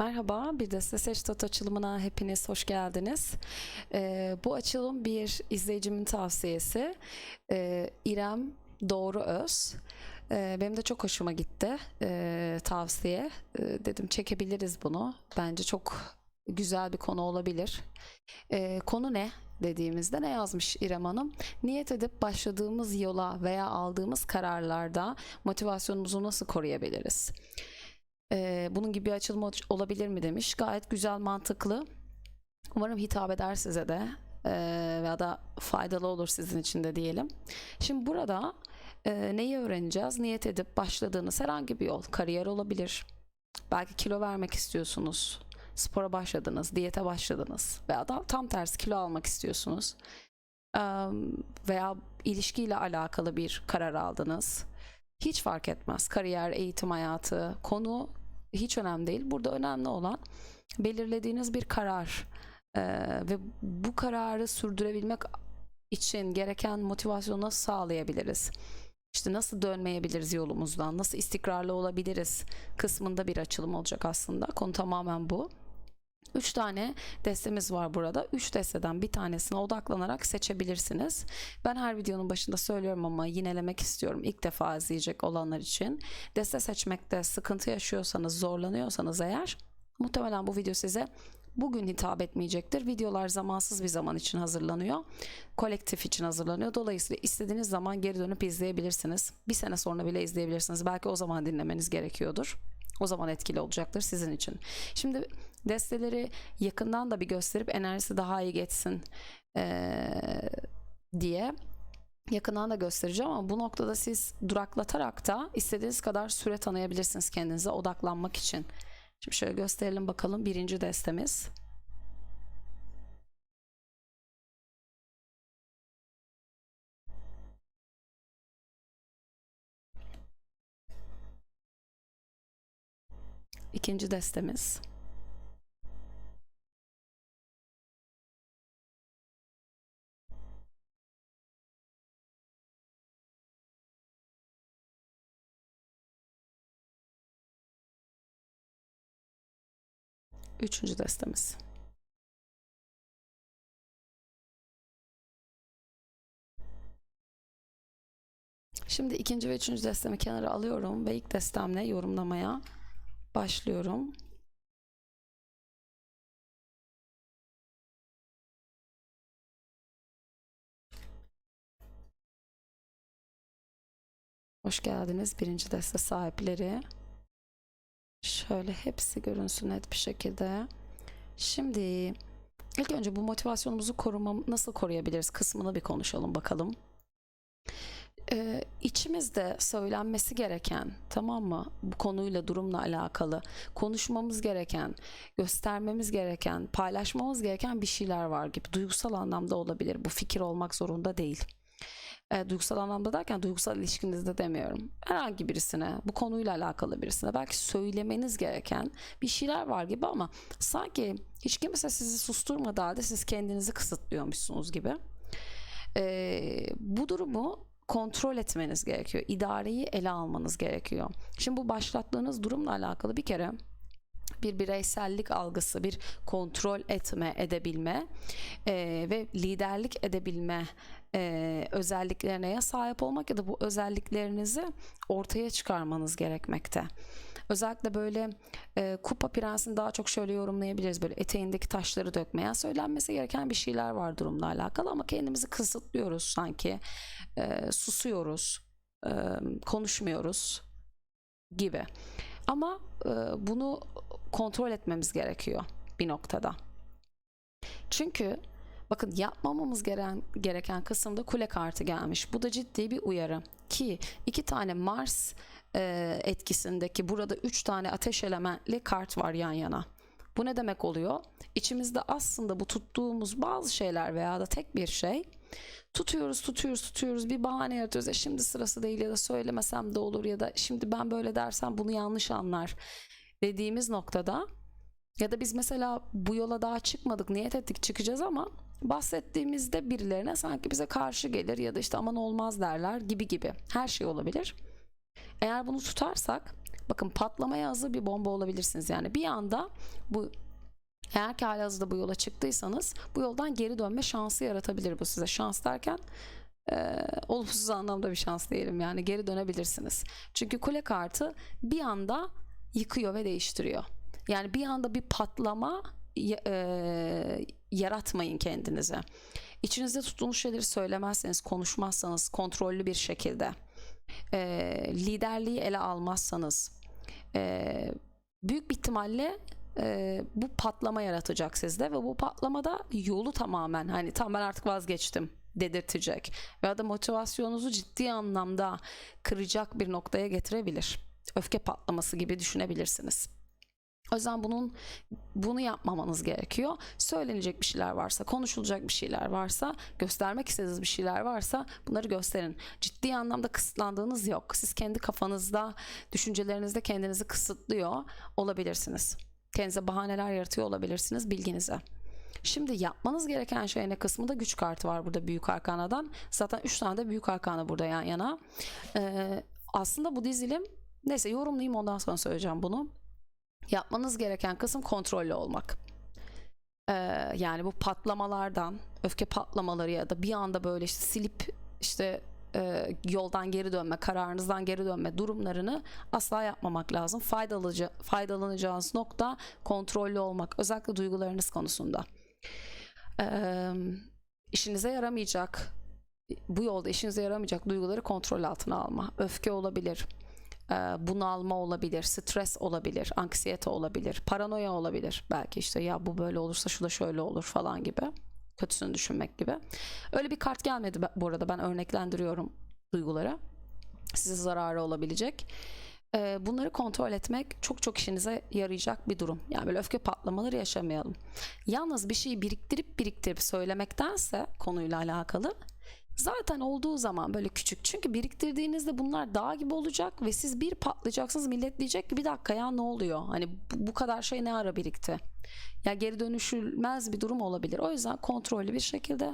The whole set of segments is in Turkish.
Merhaba, bir de Seç Tot açılımına hepiniz hoş geldiniz. Ee, bu açılım bir izleyicimin tavsiyesi. Ee, İrem Doğru Öz. Ee, benim de çok hoşuma gitti ee, tavsiye. Ee, dedim çekebiliriz bunu. Bence çok güzel bir konu olabilir. Ee, konu ne dediğimizde ne yazmış İrem Hanım? Niyet edip başladığımız yola veya aldığımız kararlarda motivasyonumuzu nasıl koruyabiliriz? Ee, bunun gibi bir açılım ol- olabilir mi demiş. Gayet güzel, mantıklı. Umarım hitap eder size de veya da faydalı olur sizin için de diyelim. Şimdi burada e, neyi öğreneceğiz? Niyet edip başladığınız herhangi bir yol, kariyer olabilir. Belki kilo vermek istiyorsunuz. Spora başladınız, diyete başladınız veya da tam tersi kilo almak istiyorsunuz. Ee, veya ilişkiyle alakalı bir karar aldınız. Hiç fark etmez. Kariyer, eğitim hayatı, konu hiç önemli değil. Burada önemli olan belirlediğiniz bir karar Ee, ve bu kararı sürdürebilmek için gereken motivasyonu nasıl sağlayabiliriz? İşte nasıl dönmeyebiliriz yolumuzdan, nasıl istikrarlı olabiliriz kısmında bir açılım olacak aslında. Konu tamamen bu. Üç tane destemiz var burada. Üç desteden bir tanesine odaklanarak seçebilirsiniz. Ben her videonun başında söylüyorum ama yinelemek istiyorum ilk defa izleyecek olanlar için. Deste seçmekte sıkıntı yaşıyorsanız, zorlanıyorsanız eğer muhtemelen bu video size bugün hitap etmeyecektir. Videolar zamansız bir zaman için hazırlanıyor. Kolektif için hazırlanıyor. Dolayısıyla istediğiniz zaman geri dönüp izleyebilirsiniz. Bir sene sonra bile izleyebilirsiniz. Belki o zaman dinlemeniz gerekiyordur. O zaman etkili olacaktır sizin için. Şimdi desteleri yakından da bir gösterip enerjisi daha iyi geçsin eee, diye yakından da göstereceğim ama bu noktada siz duraklatarak da istediğiniz kadar süre tanıyabilirsiniz kendinize odaklanmak için. Şimdi şöyle gösterelim bakalım birinci destemiz. İkinci destemiz. Üçüncü destemiz. Şimdi ikinci ve üçüncü destemi kenara alıyorum ve ilk destemle yorumlamaya başlıyorum. Hoş geldiniz birinci deste sahipleri. Şöyle hepsi görünsün net bir şekilde. Şimdi ilk önce bu motivasyonumuzu koruma, nasıl koruyabiliriz kısmını bir konuşalım bakalım. Ee, içimizde söylenmesi gereken tamam mı bu konuyla durumla alakalı konuşmamız gereken göstermemiz gereken paylaşmamız gereken bir şeyler var gibi duygusal anlamda olabilir bu fikir olmak zorunda değil e, duygusal anlamda derken duygusal ilişkinizde demiyorum. Herhangi birisine, bu konuyla alakalı birisine belki söylemeniz gereken bir şeyler var gibi ama sanki hiç kimse sizi susturmadığı halde siz kendinizi kısıtlıyormuşsunuz gibi. E, bu durumu kontrol etmeniz gerekiyor. İdareyi ele almanız gerekiyor. Şimdi bu başlattığınız durumla alakalı bir kere bir bireysellik algısı, bir kontrol etme, edebilme e, ve liderlik edebilme e, özelliklerine ya sahip olmak ya da bu özelliklerinizi ortaya çıkarmanız gerekmekte. Özellikle böyle e, kupa prensini daha çok şöyle yorumlayabiliriz. Böyle eteğindeki taşları dökmeye söylenmesi gereken bir şeyler var durumla alakalı ama kendimizi kısıtlıyoruz sanki. E, susuyoruz, e, konuşmuyoruz gibi. Ama e, bunu kontrol etmemiz gerekiyor bir noktada. Çünkü bakın yapmamamız gereken, gereken kısımda kule kartı gelmiş. Bu da ciddi bir uyarı. Ki iki tane Mars e, etkisindeki burada üç tane ateş elementli kart var yan yana. Bu ne demek oluyor? İçimizde aslında bu tuttuğumuz bazı şeyler veya da tek bir şey tutuyoruz tutuyoruz tutuyoruz bir bahane yaratıyoruz ya şimdi sırası değil ya da söylemesem de olur ya da şimdi ben böyle dersem bunu yanlış anlar dediğimiz noktada ya da biz mesela bu yola daha çıkmadık niyet ettik çıkacağız ama bahsettiğimizde birilerine sanki bize karşı gelir ya da işte aman olmaz derler gibi gibi her şey olabilir. Eğer bunu tutarsak Bakın patlamaya hazır bir bomba olabilirsiniz. Yani bir anda bu eğer ki halihazırda bu yola çıktıysanız bu yoldan geri dönme şansı yaratabilir bu size. Şans derken e, olumsuz anlamda bir şans diyelim yani geri dönebilirsiniz. Çünkü kule kartı bir anda yıkıyor ve değiştiriyor. Yani bir anda bir patlama e, yaratmayın kendinize. İçinizde tuttuğunuz şeyleri söylemezseniz, konuşmazsanız kontrollü bir şekilde e, liderliği ele almazsanız e, büyük bir ihtimalle e, bu patlama yaratacak sizde ve bu patlamada yolu tamamen hani tam ben artık vazgeçtim dedirtecek veya da motivasyonunuzu ciddi anlamda kıracak bir noktaya getirebilir. Öfke patlaması gibi düşünebilirsiniz. O yüzden bunun bunu yapmamanız gerekiyor. Söylenecek bir şeyler varsa, konuşulacak bir şeyler varsa, göstermek istediğiniz bir şeyler varsa bunları gösterin. Ciddi anlamda kısıtlandığınız yok. Siz kendi kafanızda, düşüncelerinizde kendinizi kısıtlıyor olabilirsiniz. Kendinize bahaneler yaratıyor olabilirsiniz bilginize. Şimdi yapmanız gereken şey ne kısmında güç kartı var burada büyük arkanadan. Zaten 3 tane de büyük arkana burada yan yana. Ee, aslında bu dizilim neyse yorumlayayım ondan sonra söyleyeceğim bunu. Yapmanız gereken kısım kontrollü olmak. Ee, yani bu patlamalardan, öfke patlamaları ya da bir anda böyle işte silip işte e, yoldan geri dönme, kararınızdan geri dönme durumlarını asla yapmamak lazım. Faydalıca, faydalanacağınız nokta kontrollü olmak, özellikle duygularınız konusunda. Ee, işinize yaramayacak, bu yolda işinize yaramayacak duyguları kontrol altına alma. Öfke olabilir, bunalma olabilir, stres olabilir, anksiyete olabilir, paranoya olabilir. Belki işte ya bu böyle olursa şu da şöyle olur falan gibi. Kötüsünü düşünmek gibi. Öyle bir kart gelmedi bu arada ben örneklendiriyorum duygulara. Size zararı olabilecek. E, bunları kontrol etmek çok çok işinize yarayacak bir durum. Yani böyle öfke patlamaları yaşamayalım. Yalnız bir şeyi biriktirip biriktirip söylemektense konuyla alakalı zaten olduğu zaman böyle küçük. Çünkü biriktirdiğinizde bunlar dağ gibi olacak ve siz bir patlayacaksınız millet diyecek ki bir dakika ya ne oluyor? Hani bu, kadar şey ne ara birikti? Ya geri dönüşülmez bir durum olabilir. O yüzden kontrollü bir şekilde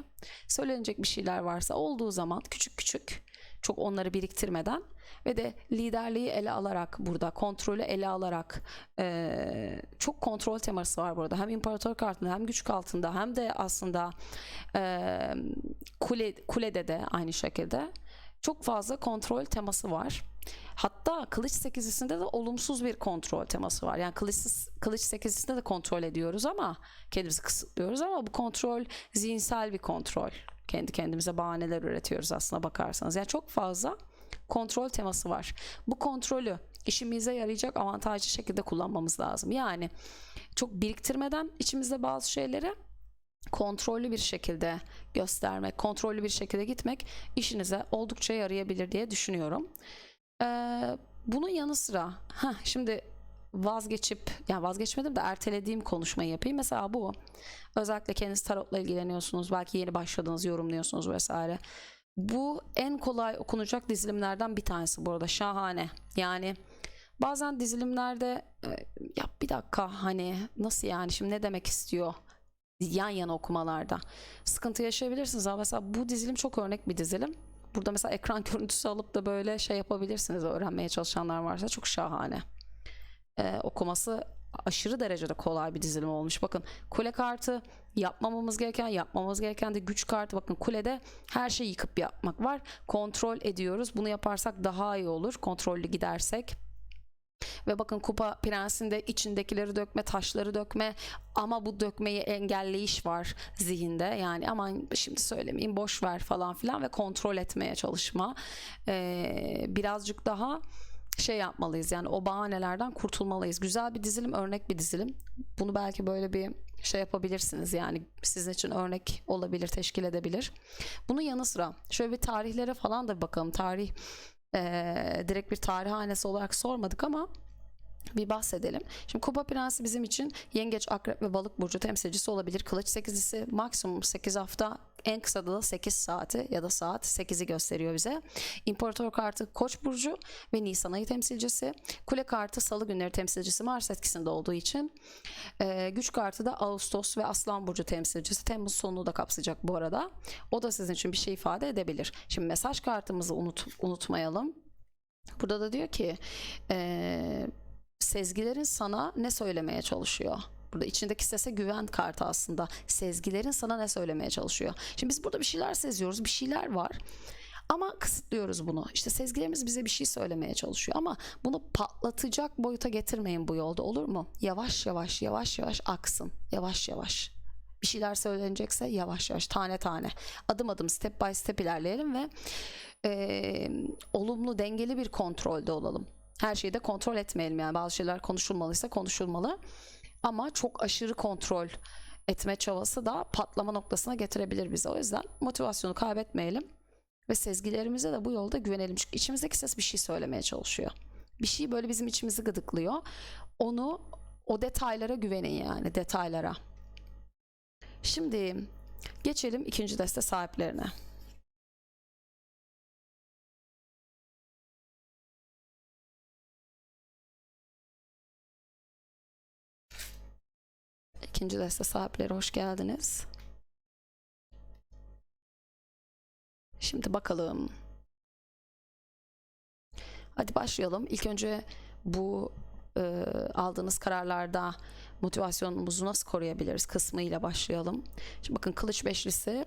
söylenecek bir şeyler varsa olduğu zaman küçük küçük çok onları biriktirmeden ve de liderliği ele alarak burada kontrolü ele alarak eee, çok kontrol teması var burada hem imparator kartında hem güç altında hem de aslında eee, kule kulede de aynı şekilde çok fazla kontrol teması var. Hatta kılıç sekizisinde de olumsuz bir kontrol teması var. Yani kılıç, kılıç sekizisinde de kontrol ediyoruz ama kendimizi kısıtlıyoruz ama bu kontrol zihinsel bir kontrol. Kendi kendimize bahaneler üretiyoruz aslına bakarsanız. Yani çok fazla kontrol teması var. Bu kontrolü işimize yarayacak avantajlı şekilde kullanmamız lazım. Yani çok biriktirmeden içimizde bazı şeyleri kontrollü bir şekilde göstermek, kontrollü bir şekilde gitmek işinize oldukça yarayabilir diye düşünüyorum. Ee, bunun yanı sıra, heh, şimdi vazgeçip, yani vazgeçmedim de ertelediğim konuşmayı yapayım. Mesela bu, özellikle kendiniz tarotla ilgileniyorsunuz, belki yeni başladınız, yorumluyorsunuz vesaire. Bu en kolay okunacak dizilimlerden bir tanesi bu arada, şahane. Yani bazen dizilimlerde, e, ya bir dakika hani nasıl yani şimdi ne demek istiyor? yan yana okumalarda sıkıntı yaşayabilirsiniz ama mesela bu dizilim çok örnek bir dizilim. Burada mesela ekran görüntüsü alıp da böyle şey yapabilirsiniz öğrenmeye çalışanlar varsa çok şahane. Ee, okuması aşırı derecede kolay bir dizilim olmuş. Bakın kule kartı yapmamamız gereken yapmamamız gereken de güç kartı. Bakın kulede her şeyi yıkıp yapmak var. Kontrol ediyoruz. Bunu yaparsak daha iyi olur. Kontrollü gidersek. Ve bakın kupa prensinde içindekileri dökme, taşları dökme ama bu dökmeyi engelleyiş var zihinde. Yani aman şimdi söylemeyeyim boş ver falan filan ve kontrol etmeye çalışma. Ee, birazcık daha şey yapmalıyız yani o bahanelerden kurtulmalıyız. Güzel bir dizilim, örnek bir dizilim. Bunu belki böyle bir şey yapabilirsiniz yani sizin için örnek olabilir, teşkil edebilir. Bunun yanı sıra şöyle bir tarihlere falan da bakalım. Tarih eee, direkt bir tarihhanesi olarak sormadık ama bir bahsedelim. Şimdi Kupa Prensi bizim için Yengeç, Akrep ve Balık burcu temsilcisi olabilir. Kılıç sekizlisi maksimum 8 hafta en kısa da 8 saati ya da saat 8'i gösteriyor bize. İmparator kartı Koç burcu ve Nisan ayı temsilcisi. Kule kartı Salı günleri temsilcisi Mars etkisinde olduğu için. Ee, güç kartı da Ağustos ve Aslan burcu temsilcisi. Temmuz sonunu da kapsayacak bu arada. O da sizin için bir şey ifade edebilir. Şimdi mesaj kartımızı unut, unutmayalım. Burada da diyor ki eee, sezgilerin sana ne söylemeye çalışıyor? Burada içindeki sese güven kartı aslında. Sezgilerin sana ne söylemeye çalışıyor? Şimdi biz burada bir şeyler seziyoruz, bir şeyler var. Ama kısıtlıyoruz bunu. İşte sezgilerimiz bize bir şey söylemeye çalışıyor ama bunu patlatacak boyuta getirmeyin bu yolda olur mu? Yavaş yavaş yavaş yavaş aksın. Yavaş yavaş. Bir şeyler söylenecekse yavaş yavaş tane tane adım adım step by step ilerleyelim ve eee, olumlu dengeli bir kontrolde olalım. Her şeyi de kontrol etmeyelim yani bazı şeyler konuşulmalıysa konuşulmalı ama çok aşırı kontrol etme çabası da patlama noktasına getirebilir bizi. O yüzden motivasyonu kaybetmeyelim ve sezgilerimize de bu yolda güvenelim. Çünkü içimizdeki ses bir şey söylemeye çalışıyor. Bir şey böyle bizim içimizi gıdıklıyor. Onu o detaylara güvenin yani detaylara. Şimdi geçelim ikinci deste sahiplerine. İkinci deste sahipleri hoş geldiniz. Şimdi bakalım. Hadi başlayalım. İlk önce bu e, aldığınız kararlarda motivasyonumuzu nasıl koruyabiliriz kısmıyla başlayalım. Şimdi bakın kılıç beşlisi,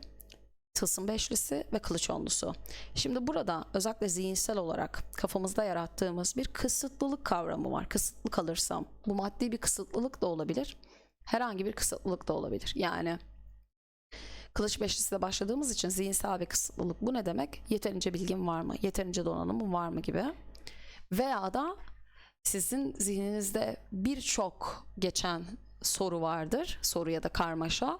tılsım beşlisi ve kılıç onlusu. Şimdi burada özellikle zihinsel olarak kafamızda yarattığımız bir kısıtlılık kavramı var. Kısıtlı kalırsam bu maddi bir kısıtlılık da olabilir. Herhangi bir kısıtlılık da olabilir. Yani Kılıç beşlisiyle başladığımız için zihinsel bir kısıtlılık. Bu ne demek? Yeterince bilgim var mı? Yeterince donanımım var mı gibi. Veya da sizin zihninizde birçok geçen soru vardır. Soru ya da karmaşa.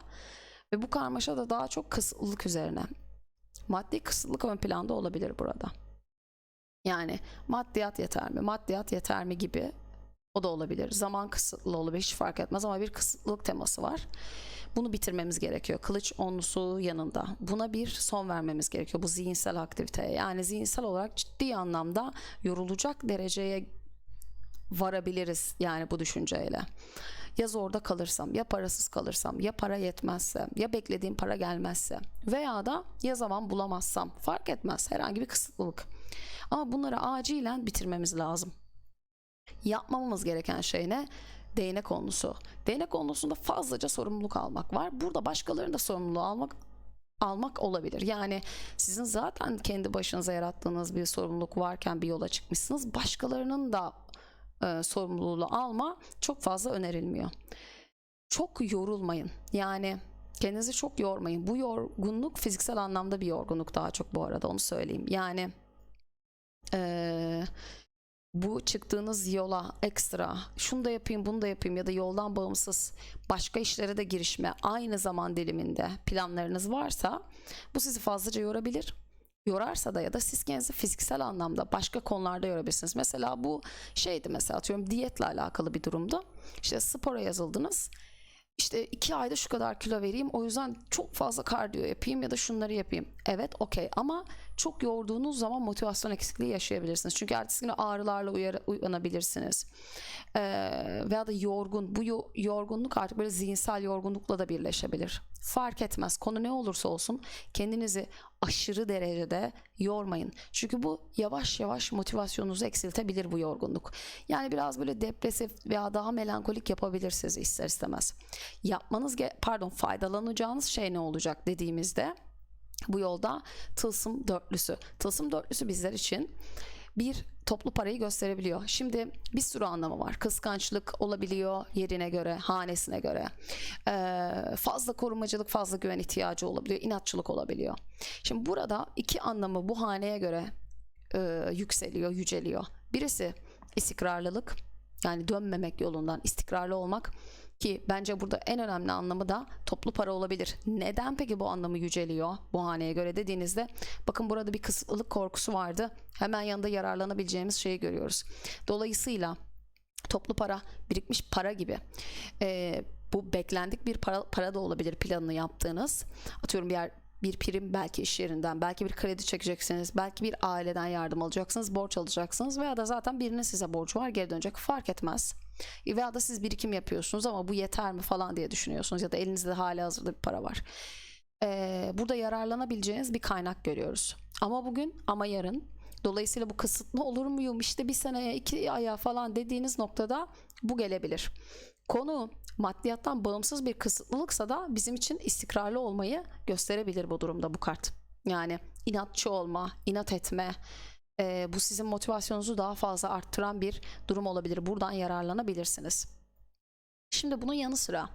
Ve bu karmaşa da daha çok kısıtlılık üzerine. Maddi kısıtlılık ön planda olabilir burada. Yani maddiyat yeter mi? Maddiyat yeter mi gibi o da olabilir. Zaman kısıtlı olabilir. Hiç fark etmez ama bir kısıtlılık teması var. Bunu bitirmemiz gerekiyor. Kılıç onlusu yanında. Buna bir son vermemiz gerekiyor bu zihinsel aktiviteye. Yani zihinsel olarak ciddi anlamda yorulacak dereceye varabiliriz yani bu düşünceyle. Ya zorda kalırsam, ya parasız kalırsam, ya para yetmezse, ya beklediğim para gelmezse veya da ya zaman bulamazsam fark etmez herhangi bir kısıtlılık. Ama bunları acilen bitirmemiz lazım. Yapmamamız gereken şey ne? değnek konusu. Değnek konusunda fazlaca sorumluluk almak var. Burada başkalarının da sorumluluğu almak almak olabilir. Yani sizin zaten kendi başınıza yarattığınız bir sorumluluk varken bir yola çıkmışsınız. Başkalarının da e, sorumluluğu alma çok fazla önerilmiyor. Çok yorulmayın. Yani kendinizi çok yormayın. Bu yorgunluk fiziksel anlamda bir yorgunluk daha çok bu arada onu söyleyeyim. Yani eee bu çıktığınız yola ekstra şunu da yapayım bunu da yapayım ya da yoldan bağımsız başka işlere de girişme aynı zaman diliminde planlarınız varsa bu sizi fazlaca yorabilir. Yorarsa da ya da siz kendinizi fiziksel anlamda başka konularda yorabilirsiniz. Mesela bu şeydi mesela atıyorum diyetle alakalı bir durumda. İşte spora yazıldınız. İşte iki ayda şu kadar kilo vereyim o yüzden çok fazla kardiyo yapayım ya da şunları yapayım. Evet okey ama çok yorduğunuz zaman motivasyon eksikliği yaşayabilirsiniz. Çünkü ertesi günü ağrılarla uyar- uyanabilirsiniz. Ee, veya da yorgun. Bu yo- yorgunluk artık böyle zihinsel yorgunlukla da birleşebilir. Fark etmez. Konu ne olursa olsun kendinizi aşırı derecede yormayın. Çünkü bu yavaş yavaş motivasyonunuzu eksiltebilir bu yorgunluk. Yani biraz böyle depresif veya daha melankolik yapabilir sizi ister istemez. Yapmanız pardon faydalanacağınız şey ne olacak dediğimizde bu yolda tılsım dörtlüsü. Tılsım dörtlüsü bizler için bir toplu parayı gösterebiliyor. Şimdi bir sürü anlamı var. Kıskançlık olabiliyor yerine göre, hanesine göre. Ee, fazla korumacılık, fazla güven ihtiyacı olabiliyor. inatçılık olabiliyor. Şimdi burada iki anlamı bu haneye göre e, yükseliyor, yüceliyor. Birisi istikrarlılık. Yani dönmemek yolundan istikrarlı olmak ki bence burada en önemli anlamı da toplu para olabilir. Neden peki bu anlamı yüceliyor bu haneye göre dediğinizde bakın burada bir kısıtlılık korkusu vardı. Hemen yanında yararlanabileceğimiz şeyi görüyoruz. Dolayısıyla toplu para, birikmiş para gibi. Ee, bu beklendik bir para, para da olabilir planını yaptığınız. Atıyorum bir yer bir prim belki iş yerinden, belki bir kredi çekeceksiniz, belki bir aileden yardım alacaksınız, borç alacaksınız veya da zaten birinin size borcu var geri dönecek fark etmez. Veya da siz birikim yapıyorsunuz ama bu yeter mi falan diye düşünüyorsunuz ya da elinizde hala hazırda bir para var. Ee, burada yararlanabileceğiniz bir kaynak görüyoruz. Ama bugün ama yarın Dolayısıyla bu kısıtlı olur muyum işte bir seneye iki aya falan dediğiniz noktada bu gelebilir. Konu maddiyattan bağımsız bir kısıtlılıksa da bizim için istikrarlı olmayı gösterebilir bu durumda bu kart. Yani inatçı olma, inat etme, e, bu sizin motivasyonunuzu daha fazla arttıran bir durum olabilir. Buradan yararlanabilirsiniz. Şimdi bunun yanı sıra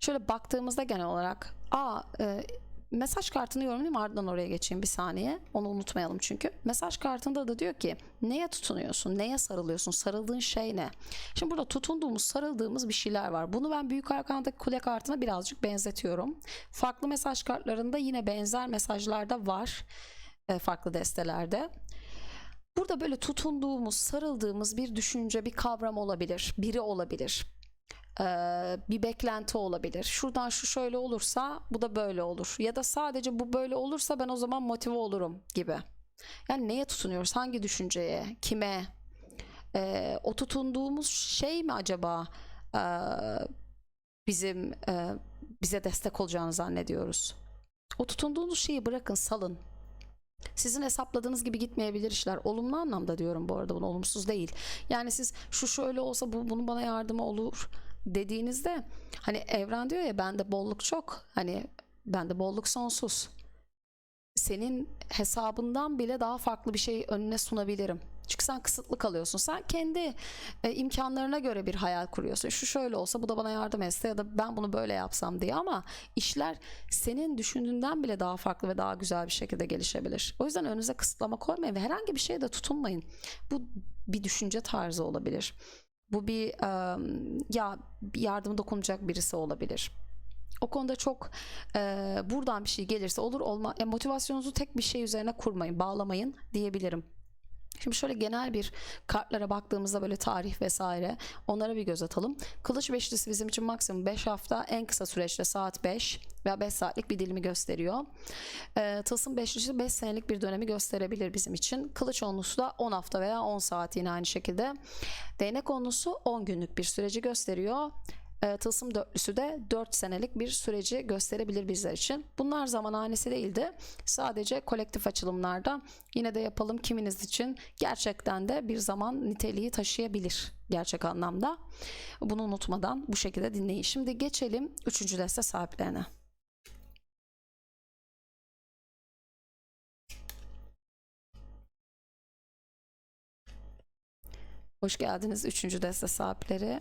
şöyle baktığımızda genel olarak a e, mesaj kartını yorumlayayım ardından oraya geçeyim bir saniye. Onu unutmayalım çünkü. Mesaj kartında da diyor ki neye tutunuyorsun? Neye sarılıyorsun? Sarıldığın şey ne? Şimdi burada tutunduğumuz, sarıldığımız bir şeyler var. Bunu ben büyük arkandaki kule kartına birazcık benzetiyorum. Farklı mesaj kartlarında yine benzer mesajlar da var. farklı destelerde. Burada böyle tutunduğumuz, sarıldığımız bir düşünce, bir kavram olabilir, biri olabilir. Ee, bir beklenti olabilir. Şuradan şu şöyle olursa bu da böyle olur. Ya da sadece bu böyle olursa ben o zaman motive olurum gibi. Yani neye tutunuyoruz? Hangi düşünceye? Kime? Ee, o tutunduğumuz şey mi acaba ee, bizim e, bize destek olacağını zannediyoruz? O tutunduğunuz şeyi bırakın, salın. Sizin hesapladığınız gibi gitmeyebilir işler. Olumlu anlamda diyorum bu arada bunu olumsuz değil. Yani siz şu şöyle olsa bu bunun bana yardımı olur dediğinizde hani evren diyor ya bende bolluk çok. Hani bende bolluk sonsuz. Senin hesabından bile daha farklı bir şey önüne sunabilirim. Çünkü sen kısıtlı kalıyorsun. Sen kendi e, imkanlarına göre bir hayal kuruyorsun. Şu şöyle olsa bu da bana yardım etse ya da ben bunu böyle yapsam diye ama işler senin düşündüğünden bile daha farklı ve daha güzel bir şekilde gelişebilir. O yüzden önünüze kısıtlama koymayın ve herhangi bir şeye de tutunmayın. Bu bir düşünce tarzı olabilir. Bu bir e, ya bir yardıma dokunacak birisi olabilir. O konuda çok e, buradan bir şey gelirse olur olma e, motivasyonunuzu tek bir şey üzerine kurmayın, bağlamayın diyebilirim. Şimdi şöyle genel bir kartlara baktığımızda böyle tarih vesaire onlara bir göz atalım. Kılıç beşlisi bizim için maksimum 5 hafta en kısa süreçte saat 5 veya 5 saatlik bir dilimi gösteriyor. Ee, tılsım beşlisi 5 senelik bir dönemi gösterebilir bizim için. Kılıç onlusu da 10 hafta veya 10 saat yine aynı şekilde. Değnek onlusu 10 günlük bir süreci gösteriyor. E, tılsım dörtlüsü de 4 senelik bir süreci gösterebilir bizler için. Bunlar zaman hanesi değildi. Sadece kolektif açılımlarda yine de yapalım kiminiz için gerçekten de bir zaman niteliği taşıyabilir gerçek anlamda. Bunu unutmadan bu şekilde dinleyin. Şimdi geçelim 3. deste sahiplerine. Hoş geldiniz 3. deste sahipleri.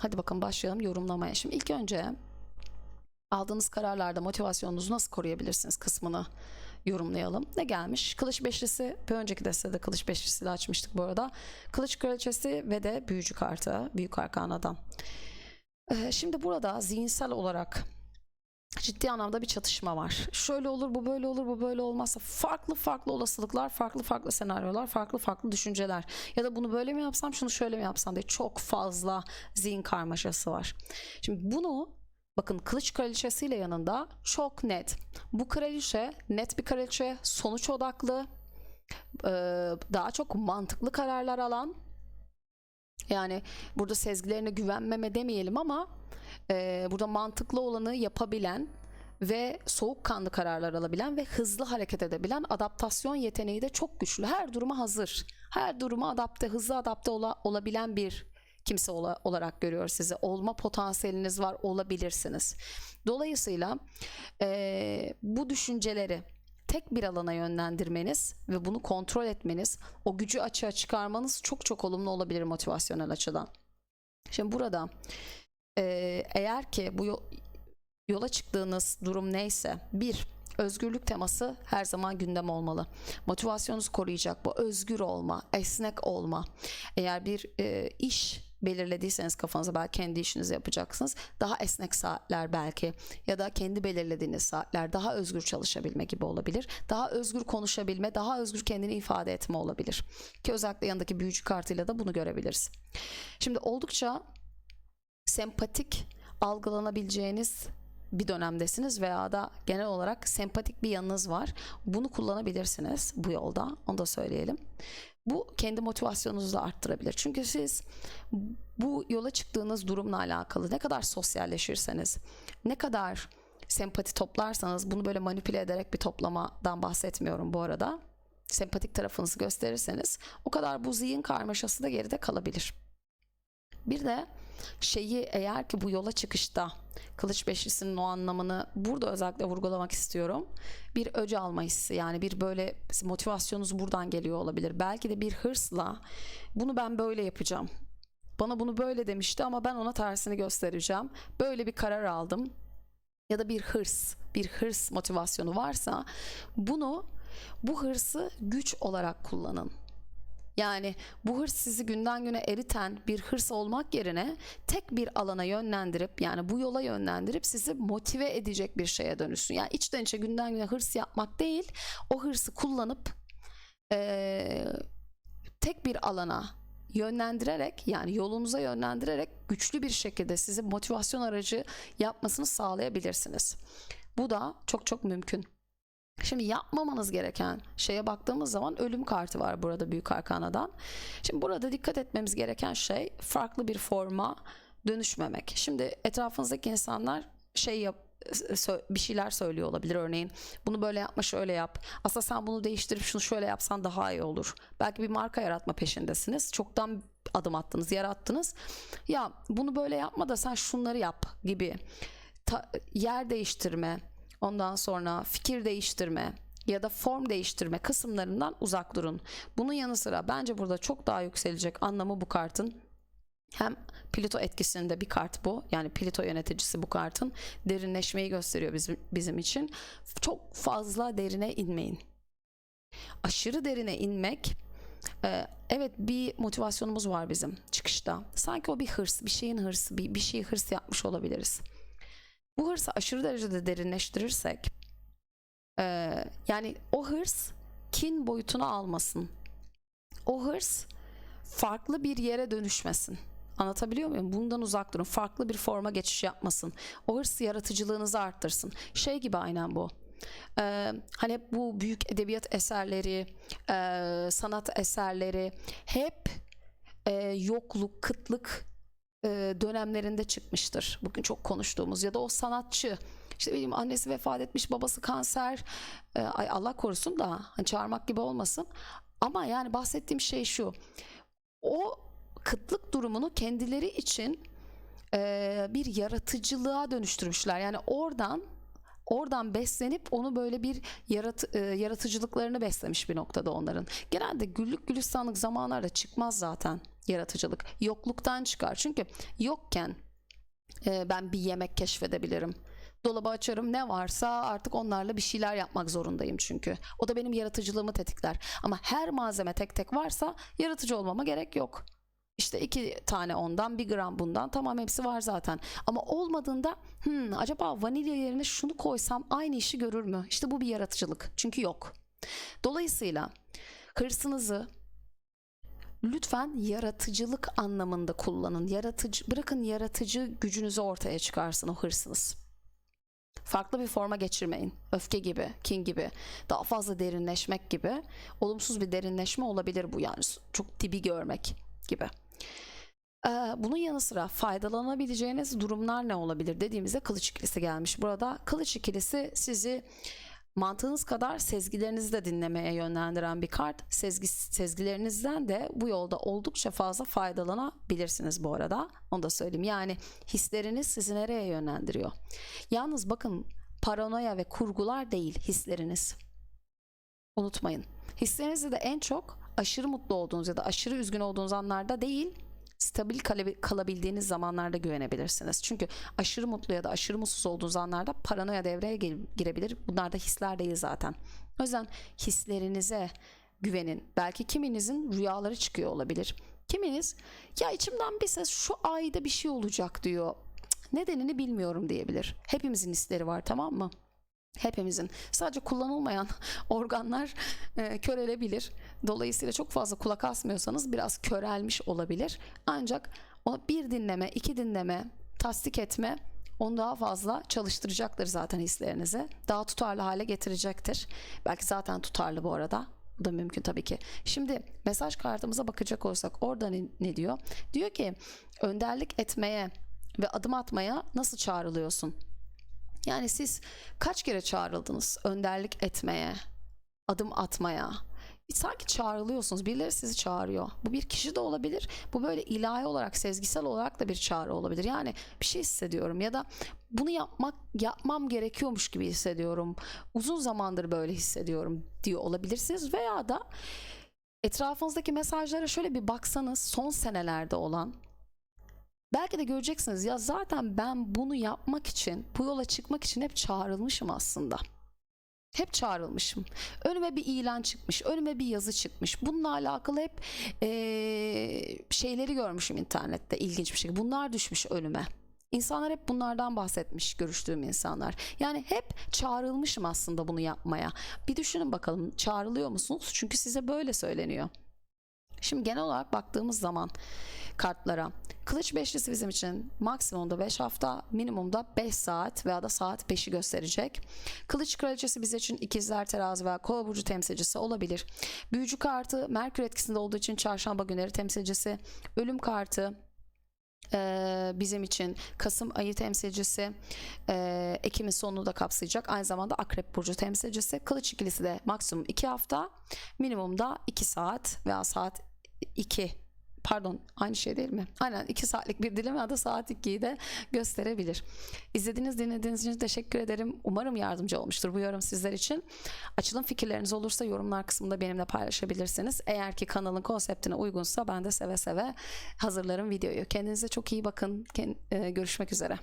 Hadi bakın başlayalım yorumlamaya. Şimdi ilk önce aldığınız kararlarda motivasyonunuzu nasıl koruyabilirsiniz kısmını yorumlayalım. Ne gelmiş? Kılıç beşlisi, bir önceki destede kılıç beşlisiyle açmıştık bu arada. Kılıç kraliçesi ve de büyücü kartı, büyük arkanadan. Ee, şimdi burada zihinsel olarak ciddi anlamda bir çatışma var. Şöyle olur, bu böyle olur, bu böyle olmazsa farklı farklı olasılıklar, farklı farklı senaryolar, farklı farklı düşünceler. Ya da bunu böyle mi yapsam, şunu şöyle mi yapsam diye çok fazla zihin karmaşası var. Şimdi bunu bakın kılıç kraliçesiyle yanında çok net. Bu kraliçe net bir kraliçe, sonuç odaklı, daha çok mantıklı kararlar alan. Yani burada sezgilerine güvenmeme demeyelim ama e, burada mantıklı olanı yapabilen ve soğukkanlı kararlar alabilen ve hızlı hareket edebilen adaptasyon yeteneği de çok güçlü. Her duruma hazır. Her duruma adapte, hızlı adapte ola, olabilen bir kimse ola, olarak görüyor sizi. Olma potansiyeliniz var, olabilirsiniz. Dolayısıyla e, bu düşünceleri tek bir alana yönlendirmeniz ve bunu kontrol etmeniz, o gücü açığa çıkarmanız çok çok olumlu olabilir motivasyonel açıdan. Şimdi burada ee, eğer ki bu yola çıktığınız durum neyse bir özgürlük teması her zaman gündem olmalı. Motivasyonunuzu koruyacak bu özgür olma, esnek olma. Eğer bir e, iş belirlediyseniz kafanıza belki kendi işinizi yapacaksınız. Daha esnek saatler belki ya da kendi belirlediğiniz saatler daha özgür çalışabilme gibi olabilir. Daha özgür konuşabilme, daha özgür kendini ifade etme olabilir. Ki özellikle yanındaki büyücü kartıyla da bunu görebiliriz. Şimdi oldukça sempatik algılanabileceğiniz bir dönemdesiniz veya da genel olarak sempatik bir yanınız var. Bunu kullanabilirsiniz bu yolda. Onu da söyleyelim. Bu kendi motivasyonunuzu da arttırabilir. Çünkü siz bu yola çıktığınız durumla alakalı ne kadar sosyalleşirseniz, ne kadar sempati toplarsanız bunu böyle manipüle ederek bir toplamadan bahsetmiyorum bu arada. Sempatik tarafınızı gösterirseniz o kadar bu zihin karmaşası da geride kalabilir. Bir de şeyi eğer ki bu yola çıkışta kılıç beşlisinin o anlamını burada özellikle vurgulamak istiyorum. Bir öce alma hissi yani bir böyle motivasyonunuz buradan geliyor olabilir. Belki de bir hırsla bunu ben böyle yapacağım. Bana bunu böyle demişti ama ben ona tersini göstereceğim. Böyle bir karar aldım. Ya da bir hırs, bir hırs motivasyonu varsa bunu bu hırsı güç olarak kullanın. Yani bu hırs sizi günden güne eriten bir hırs olmak yerine tek bir alana yönlendirip yani bu yola yönlendirip sizi motive edecek bir şeye dönüşsün. Yani içten içe günden güne hırs yapmak değil o hırsı kullanıp eee, tek bir alana yönlendirerek yani yolunuza yönlendirerek güçlü bir şekilde sizi motivasyon aracı yapmasını sağlayabilirsiniz. Bu da çok çok mümkün. Şimdi yapmamanız gereken şeye baktığımız zaman ölüm kartı var burada büyük arkanadan. Şimdi burada dikkat etmemiz gereken şey farklı bir forma dönüşmemek. Şimdi etrafınızdaki insanlar şey yap bir şeyler söylüyor olabilir örneğin. Bunu böyle yapma şöyle yap. Aslında sen bunu değiştirip şunu şöyle yapsan daha iyi olur. Belki bir marka yaratma peşindesiniz. Çoktan adım attınız, yarattınız. Ya bunu böyle yapma da sen şunları yap gibi. Ta- yer değiştirme, ondan sonra fikir değiştirme ya da form değiştirme kısımlarından uzak durun. Bunun yanı sıra bence burada çok daha yükselecek anlamı bu kartın hem Plüto etkisinde bir kart bu. Yani Plüto yöneticisi bu kartın. Derinleşmeyi gösteriyor bizim, bizim için. Çok fazla derine inmeyin. Aşırı derine inmek e, evet bir motivasyonumuz var bizim çıkışta. Sanki o bir hırs, bir şeyin hırsı, bir, bir şeyi hırs yapmış olabiliriz. Bu hırsı aşırı derecede derinleştirirsek e, yani o hırs kin boyutuna almasın. O hırs farklı bir yere dönüşmesin. Anlatabiliyor muyum? Bundan uzak durun. Farklı bir forma geçiş yapmasın. O hırs yaratıcılığınızı arttırsın. Şey gibi aynen bu. Ee, hani bu büyük edebiyat eserleri, e, sanat eserleri hep e, yokluk, kıtlık dönemlerinde çıkmıştır. Bugün çok konuştuğumuz ya da o sanatçı işte benim annesi vefat etmiş, babası kanser. Ay Allah korusun da hani çağırmak gibi olmasın. Ama yani bahsettiğim şey şu. O kıtlık durumunu kendileri için bir yaratıcılığa dönüştürmüşler. Yani oradan oradan beslenip onu böyle bir yarat, e, yaratıcılıklarını beslemiş bir noktada onların. Genelde güllük gülistanlık zamanlarda çıkmaz zaten yaratıcılık. Yokluktan çıkar. Çünkü yokken e, ben bir yemek keşfedebilirim. Dolabı açarım ne varsa artık onlarla bir şeyler yapmak zorundayım çünkü. O da benim yaratıcılığımı tetikler. Ama her malzeme tek tek varsa yaratıcı olmama gerek yok. İşte iki tane ondan bir gram bundan tamam hepsi var zaten. Ama olmadığında hmm, acaba vanilya yerine şunu koysam aynı işi görür mü? İşte bu bir yaratıcılık. Çünkü yok. Dolayısıyla hırsınızı lütfen yaratıcılık anlamında kullanın. Yaratıcı bırakın yaratıcı gücünüzü ortaya çıkarsın o hırsınız. Farklı bir forma geçirmeyin. Öfke gibi, kin gibi, daha fazla derinleşmek gibi. Olumsuz bir derinleşme olabilir bu yani çok dibi görmek gibi. Bunun yanı sıra faydalanabileceğiniz durumlar ne olabilir dediğimizde kılıç ikilisi gelmiş. Burada kılıç ikilisi sizi mantığınız kadar sezgilerinizi de dinlemeye yönlendiren bir kart. Sezgi, sezgilerinizden de bu yolda oldukça fazla faydalanabilirsiniz bu arada. Onu da söyleyeyim. Yani hisleriniz sizi nereye yönlendiriyor? Yalnız bakın paranoya ve kurgular değil hisleriniz. Unutmayın. Hislerinizi de en çok aşırı mutlu olduğunuz ya da aşırı üzgün olduğunuz anlarda değil, stabil kalabi- kalabildiğiniz zamanlarda güvenebilirsiniz. Çünkü aşırı mutlu ya da aşırı mutsuz olduğunuz anlarda paranoya devreye gir- girebilir. Bunlar da hisler değil zaten. O yüzden hislerinize güvenin. Belki kiminizin rüyaları çıkıyor olabilir. Kiminiz ya içimden bir ses şu ayda bir şey olacak diyor. Nedenini bilmiyorum diyebilir. Hepimizin hisleri var tamam mı? Hepimizin. Sadece kullanılmayan organlar e, körelebilir. Dolayısıyla çok fazla kulak asmıyorsanız biraz körelmiş olabilir. Ancak o bir dinleme, iki dinleme, tasdik etme onu daha fazla çalıştıracaktır zaten hislerinizi. Daha tutarlı hale getirecektir. Belki zaten tutarlı bu arada. Bu da mümkün tabii ki. Şimdi mesaj kartımıza bakacak olsak orada ne, ne diyor? Diyor ki önderlik etmeye ve adım atmaya nasıl çağrılıyorsun? Yani siz kaç kere çağrıldınız önderlik etmeye, adım atmaya? Sanki çağrılıyorsunuz. Birileri sizi çağırıyor. Bu bir kişi de olabilir. Bu böyle ilahi olarak, sezgisel olarak da bir çağrı olabilir. Yani bir şey hissediyorum ya da bunu yapmak yapmam gerekiyormuş gibi hissediyorum. Uzun zamandır böyle hissediyorum diyor olabilirsiniz veya da etrafınızdaki mesajlara şöyle bir baksanız son senelerde olan belki de göreceksiniz ya zaten ben bunu yapmak için bu yola çıkmak için hep çağrılmışım aslında. Hep çağrılmışım. Önüme bir ilan çıkmış, önüme bir yazı çıkmış. Bununla alakalı hep eee, şeyleri görmüşüm internette ilginç bir şekilde. Bunlar düşmüş önüme. İnsanlar hep bunlardan bahsetmiş görüştüğüm insanlar. Yani hep çağrılmışım aslında bunu yapmaya. Bir düşünün bakalım çağrılıyor musunuz? Çünkü size böyle söyleniyor. Şimdi genel olarak baktığımız zaman kartlara kılıç beşlisi bizim için maksimumda 5 hafta minimumda 5 saat veya da saat 5'i gösterecek. Kılıç kraliçesi bizim için ikizler terazi veya kova burcu temsilcisi olabilir. Büyücü kartı Merkür etkisinde olduğu için çarşamba günleri temsilcisi. Ölüm kartı eee, bizim için Kasım ayı temsilcisi eee, Ekim'in sonunu da kapsayacak. Aynı zamanda Akrep Burcu temsilcisi. Kılıç ikilisi de maksimum 2 hafta minimumda 2 saat veya saat 2 pardon aynı şey değil mi? Aynen 2 saatlik bir dilim ya da saat 2'yi de gösterebilir. İzlediğiniz dinlediğiniz için teşekkür ederim. Umarım yardımcı olmuştur bu yorum sizler için. Açılım fikirleriniz olursa yorumlar kısmında benimle paylaşabilirsiniz. Eğer ki kanalın konseptine uygunsa ben de seve seve hazırlarım videoyu. Kendinize çok iyi bakın. E, Görüşmek üzere.